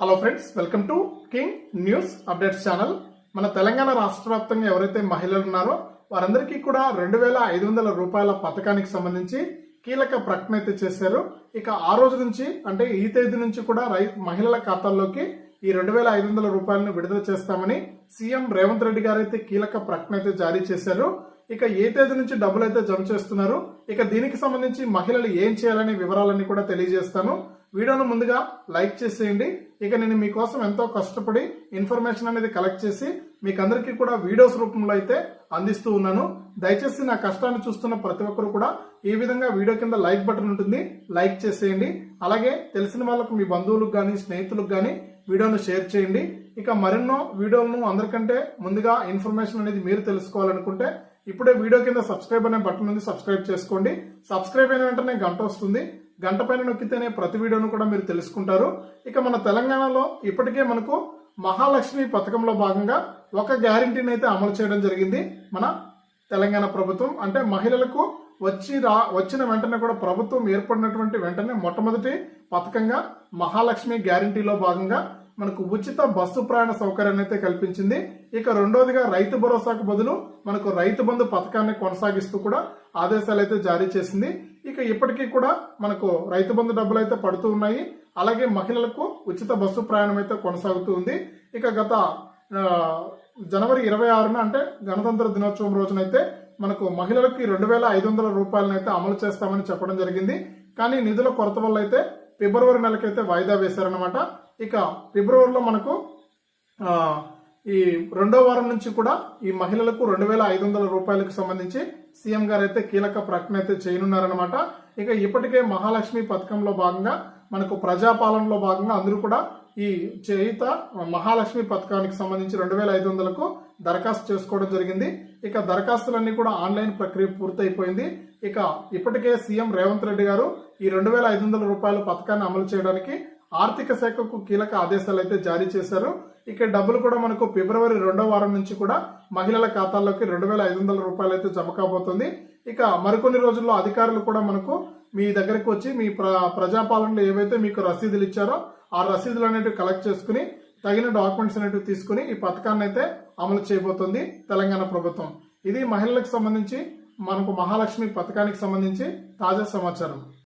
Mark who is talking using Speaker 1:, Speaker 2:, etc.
Speaker 1: Hello friends welcome to king news updates channel మన తెలంగాణ రాష్ట్ర వ్యాప్తంగా ఎవరైతే మహిళలు ఉన్నారో వారందరికీ కూడా రెండు వేల ఐదు వందల రూపాయల పథకానికి సంబంధించి కీలక ప్రకటన అయితే చేశారు. ఇక ఆ రోజు నుంచి అంటే ఈ తేదీ నుంచి కూడా రై మహిళల ఖాతాల్లోకి ఈ రెండు వేల ఐదు వందల రూపాయలను విడుదల చేస్తామని సీఎం రేవంత్ రెడ్డి గారు అయితే కీలక ప్రకటన అయితే జారీ చేశారు. ఇక ఏ తేదీ నుంచి డబ్బులు అయితే జమ చేస్తున్నారు ఇక దీనికి సంబంధించి మహిళలు ఏం చేయాలనే వివరాలన్నీ కూడా తెలియజేస్తాను. వీడియోను ముందుగా లైక్ చేసేయండి. ఇక నేను మీకోసం ఎంతో కష్టపడి ఇన్ఫర్మేషన్ అనేది కలెక్ట్ చేసి మీకు అందరికీ కూడా వీడియోస్ రూపంలో అయితే అందిస్తూ ఉన్నాను. దయచేసి నా కష్టాన్ని చూస్తున్న ప్రతి ఒక్కరు కూడా ఈ విధంగా వీడియో కింద లైక్ బటన్ ఉంటుంది లైక్ చేసేయండి. అలాగే తెలిసిన వాళ్ళకు మీ బంధువులకు కానీ స్నేహితులకు కానీ వీడియోను షేర్ చేయండి. ఇక మరెన్నో వీడియోలను అందరికంటే ముందుగా ఇన్ఫర్మేషన్ అనేది మీరు తెలుసుకోవాలనుకుంటే ఇప్పుడే వీడియో కింద సబ్స్క్రైబ్ అనే బటన్ ఉంది సబ్స్క్రైబ్ చేసుకోండి. సబ్స్క్రైబ్ అయిన వెంటనే గంట వస్తుంది. గంట పైన నొక్కితేనే ప్రతి వీడియోను కూడా మీరు తెలుసుకుంటారు. ఇక మన తెలంగాణలో ఇప్పటికే మనకు మహాలక్ష్మి పథకంలో భాగంగా ఒక గ్యారంటీని అయితే అమలు చేయడం జరిగింది. మన తెలంగాణ ప్రభుత్వం అంటే మహిళలకు వచ్చి రా వచ్చిన వెంటనే కూడా ప్రభుత్వం ఏర్పడినటువంటి వెంటనే మొట్టమొదటి పథకంగా మహాలక్ష్మి గ్యారంటీలో భాగంగా మనకు ఉచిత బస్సు ప్రయాణ సౌకర్యాన్ని అయితే కల్పించింది. ఇక రెండోదిగా రైతు భరోసాకు బదులు మనకు రైతు బంధు పథకాన్ని కొనసాగిస్తూ కూడా ఆదేశాలు అయితే జారీ చేసింది. ఇక ఇప్పటికీ కూడా మనకు రైతు బంధు డబ్బులు అయితే పడుతూ ఉన్నాయి. అలాగే మహిళలకు ఉచిత బస్సు ప్రయాణం అయితే కొనసాగుతూ ఉంది. ఇక గత జనవరి ఇరవై ఆరున అంటే గణతంత్ర దినోత్సవం రోజునైతే మనకు మహిళలకి రెండు వేల ఐదు వందల రూపాయలను అయితే అమలు చేస్తామని చెప్పడం జరిగింది. కానీ నిధుల కొరత వల్ల అయితే ఫిబ్రవరి నెలకైతే వాయిదా వేశారనమాట ఇక ఫిబ్రవరిలో మనకు ఈ రెండో వారం నుంచి కూడా ఈ మహిళలకు రెండు వేల ఐదు వందల రూపాయలకు సంబంధించి సీఎం గారు అయితే కీలక ప్రకటన అయితే చేయనున్నారనమాట ఇక ఇప్పటికే మహాలక్ష్మి పథకంలో భాగంగా మనకు ప్రజాపాలనలో భాగంగా అందరూ కూడా ఈ చేయుత మహాలక్ష్మి పథకానికి సంబంధించి రెండు వేల ఐదు వందలకు దరఖాస్తు చేసుకోవడం జరిగింది. ఇక దరఖాస్తులన్నీ కూడా ఆన్లైన్ ప్రక్రియ పూర్తయిపోయింది. ఇక ఇప్పటికే సీఎం రేవంత్ రెడ్డి గారు ఈ రెండు వేల ఐదు వందల రూపాయల పథకాన్ని అమలు చేయడానికి ఆర్థిక శాఖకు కీలక ఆదేశాలు అయితే జారీ చేశారు. ఇక డబ్బులు కూడా మనకు ఫిబ్రవరి రెండో వారం నుంచి కూడా మహిళల ఖాతాల్లోకి రెండు వేల ఐదు వందల రూపాయలు అయితే జమ కాబోతుంది. ఇక మరికొన్ని రోజుల్లో అధికారులు కూడా మనకు మీ దగ్గరకు వచ్చి మీ ప్ర ప్రజాపాలనలో ఏవైతే మీకు రసీదులు ఇచ్చారో ఆ రసీదులు అనేటివి కలెక్ట్ చేసుకుని తగిన డాక్యుమెంట్స్ అనేటివి తీసుకుని ఈ పథకాన్ని అయితే అమలు చేయబోతుంది తెలంగాణ ప్రభుత్వం. ఇది మహిళలకు సంబంధించి మనకు మహాలక్ష్మి పథకానికి సంబంధించి తాజా సమాచారం.